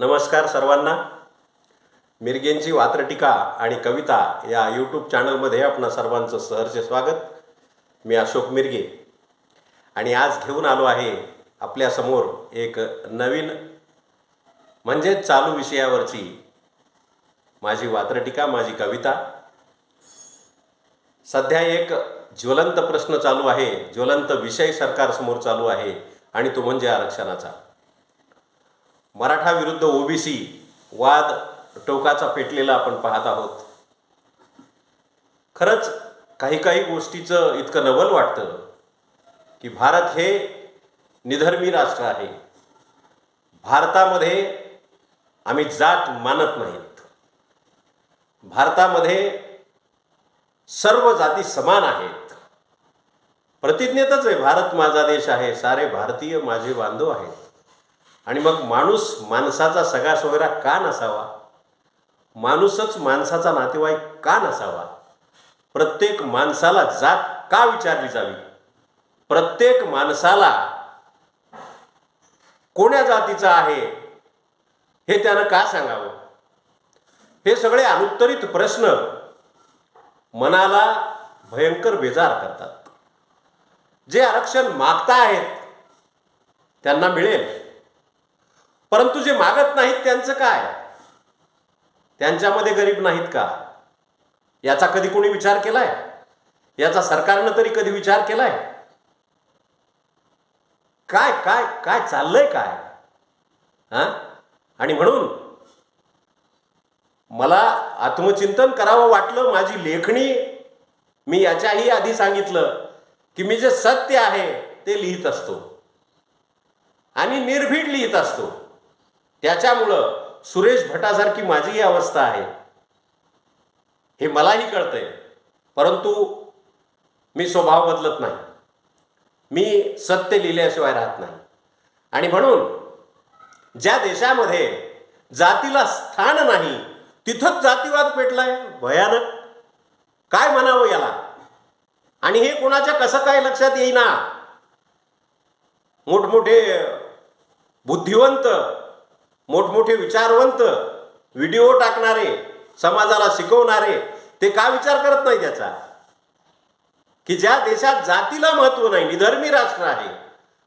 नमस्कार सर्वांना. मिरगेंची वात्रटिका आणि कविता या यूट्यूब चॅनलमध्ये आपणा सर्वांचं सहर्ष स्वागत. मी अशोक मिरगे. आणि आज घेऊन आलो आहे आपल्यासमोर एक नवीन म्हणजेच चालू विषयावरची माझी वात्रटिका माझी कविता. सध्या एक ज्वलंत प्रश्न चालू आहे ज्वलंत विषय सरकारसमोर चालू आहे आणि तो म्हणजे आरक्षणाचा. मराठा विरुद्ध ओबीसी वाद टोकाचा पेटलेला आपण पाहत आहोत. खरंच काही काही गोष्टीचं इतकं नवल वाटतं की भारत हे निधर्मी राष्ट्र आहे. भारतामध्ये आम्ही जात मानत नाहीत. भारतामध्ये सर्व जाती समान आहेत. प्रतिज्ञेतच आहे भारत माझा देश आहे सारे भारतीय माझे बांधव आहेत. आणि मग माणूस माणसाचा सगळा सोयरा का नसावा? माणूसच माणसाचा नातेवाईक का नसावा? प्रत्येक माणसाला जात का विचारली जावी? प्रत्येक माणसाला कोण्या जातीचा आहे? हे त्यानं का सांगावं? हे सगळे अनुत्तरित प्रश्न मनाला भयंकर बेजार करतात. जे आरक्षण मागता आहेत त्यांना मिळेल. परंतु जे मागत नाहीत त्यांचं काय? त्यांच्यामध्ये गरीब नाहीत का? याचा कधी कोणी विचार केलाय? याचा सरकारनं तरी कधी विचार केलाय? काय काय काय चाललंय काय? हा? आणि म्हणून मला आत्मचिंतन करावं वाटलं माझी लेखणी मी याच्याही आधी सांगितलं की मी जे सत्य आहे ते लिहित असतो. आणि निर्भीड लिहित असतो. त्याच्यामुळं सुरेश भटासारखी माझीही अवस्था आहे. हे मलाही कळतंय. परंतु मी स्वभाव बदलत नाही. मी सत्य लिहिल्याशिवाय राहत नाही. आणि म्हणून ज्या देशामध्ये जातीला स्थान नाही तिथंच जातीवाद पेटलाय. भयानक. काय म्हणावं याला? आणि हे कोणाच्या कसं काय लक्षात येईना? मोठमोठे बुद्धिवंत मोठमोठे विचारवंत व्हिडिओ टाकणारे समाजाला शिकवणारे ते का विचार करत नाही त्याचा? की ज्या देशात जातीला महत्त्व नाही निधर्मी राष्ट्र आहे.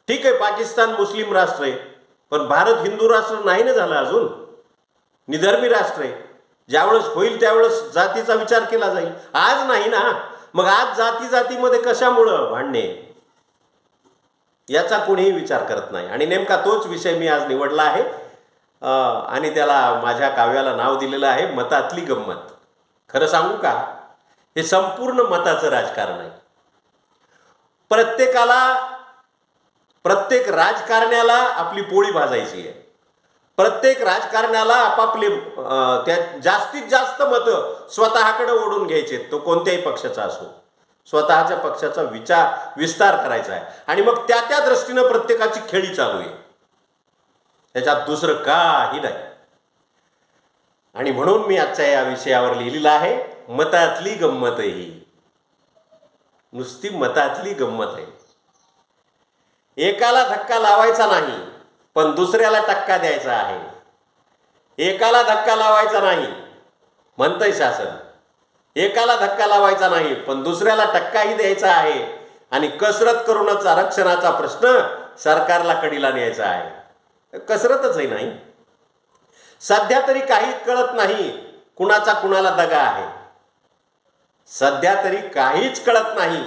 ठीक आहे पाकिस्तान मुस्लिम राष्ट्र आहे पण भारत हिंदू राष्ट्र नाही ना झालं अजून? निधर्मी राष्ट्र आहे. ज्यावेळेस होईल त्यावेळेस जातीचा विचार केला जाईल. आज नाही ना? मग आज जाती जातीमध्ये कशामुळं भांडणे? याचा कोणीही विचार करत नाही. आणि नेमका तोच विषय मी आज निवडला आहे. आणि त्याला माझ्या काव्याला नाव दिलेलं आहे मतातली गंमत. खरं सांगू का? हे संपूर्ण मताचं राजकारण आहे. प्रत्येकाला प्रत्येक राजकारण्याला आपली पोळी भाजायची आहे. प्रत्येक राजकारण्याला आपापले त्या जास्तीत जास्त मतं स्वतःकडे ओढून घ्यायचे तो कोणत्याही पक्षाचा असो. स्वतःच्या पक्षाचा विचार विस्तार करायचा आहे. आणि मग त्या त्या दृष्टीनं प्रत्येकाची खेळी चालू आहे. त्याच्यात दुसरं काही नाही. आणि म्हणून मी आजच्या या विषयावर लिहिलेलं आहे मतातली गंमत ही. नुसती मतातली गंमत आहे. एकाला धक्का लावायचा नाही पण दुसऱ्याला टक्का द्यायचा आहे. एकाला धक्का लावायचा नाही म्हणतंय शासन. एकाला धक्का लावायचा नाही पण दुसऱ्याला टक्काही द्यायचा आहे. आणि कसरत करूनच आरक्षणाचा प्रश्न सरकारला कडीला न्यायचा आहे. कसरतच नाही. सध्या तरी काही कळत नाही कुणाचा कुणाला दगा आहे. सध्या तरी काहीच कळत नाही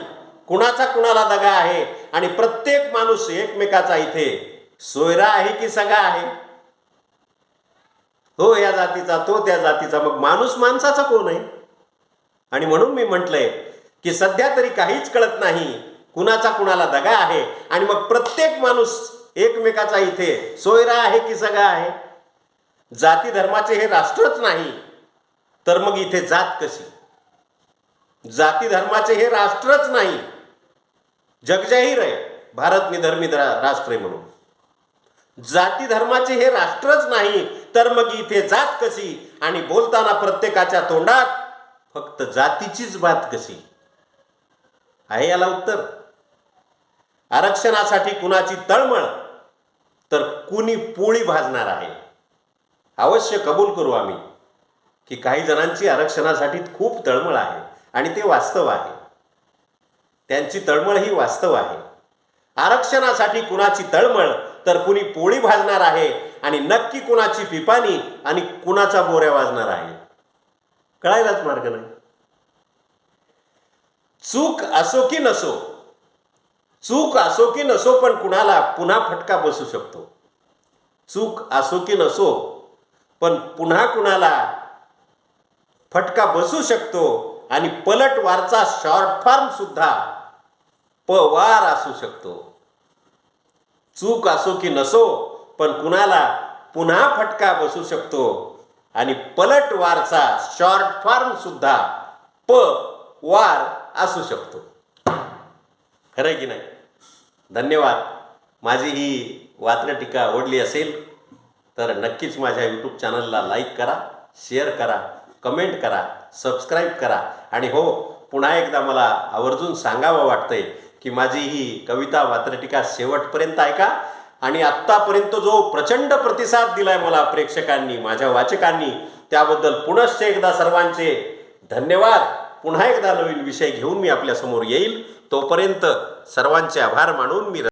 कुणाचा कुणाला दगा आहे. आणि प्रत्येक माणूस एकमेकाचा इथे सोयरा आहे की सगळा आहे? हो या जातीचा तो त्या जातीचा मग माणूस माणसाचा कोण आहे? आणि म्हणून मी म्हटलंय की सध्या तरी काहीच कळत नाही कुणाचा कुणाला दगा आहे. आणि मग प्रत्येक माणूस एकमेकाचा इथे. सोयरा आहे की सगळा आहे? जाती धर्माचे हे राष्ट्रच नाही. तर मग इथे जात कशी? जाती धर्माचे हे राष्ट्रच नाही. जगजाहीर आहे. भारत निधर्मी रा- राष्ट्र आहे म्हणून. जाती धर्माचे हे राष्ट्रच नाही. तर मग इथे जात कशी? आणि बोलताना प्रत्येकाच्या तोंडात फक्त जातीचीच बात कशी? आहे याला उत्तर? आरक्षणासाठी कुणाची तळमळ? तर कुणी पोळी भाजणार आहे? अवश्य कबूल करू आम्ही की काही जणांची आरक्षणासाठी खूप तळमळ आहे आणि ते वास्तव आहे. त्यांची तळमळ ही वास्तव आहे. आरक्षणासाठी कुणाची तळमळ तर कुणी पोळी भाजणार आहे आणि नक्की कुणाची पिपाणी आणि कुणाचा बोऱ्या वाजणार आहे? कळायलाच मार्ग नाही. चूक असो की नसो चूक असो की नसो पण कुणाला पुन्हा फटका बसू शकतो. चूक असो की नसो पण पुन्हा कुणाला फटका बसू शकतो आणि पलटवारचा शॉर्ट फॉर्म सुद्धा पवार असू शकतो. चूक असो की नसो पण कुणाला पुन्हा फटका बसू शकतो आणि पलटवारचा शॉर्ट फॉर्म सुद्धा प वार असू शकतो. खरं की नाही? धन्यवाद. माझी ही वात्र टीका आवडली असेल तर नक्कीच माझ्या यूट्यूब चॅनलला लाईक करा शेअर करा कमेंट करा सबस्क्राईब करा. आणि हो पुन्हा एकदा मला आवर्जून सांगावं वाटतंय की माझी ही कविता वात्रटिका शेवटपर्यंत ऐका. आणि आत्तापर्यंत जो प्रचंड प्रतिसाद दिलाय मला प्रेक्षकांनी माझ्या वाचकांनी त्याबद्दल पुनश्च एकदा सर्वांचे धन्यवाद. पुन्हा एकदा नवीन विषय घेऊन मी आपल्यासमोर येईल. तोपर्यंत सर्वांचे आभार मानून मी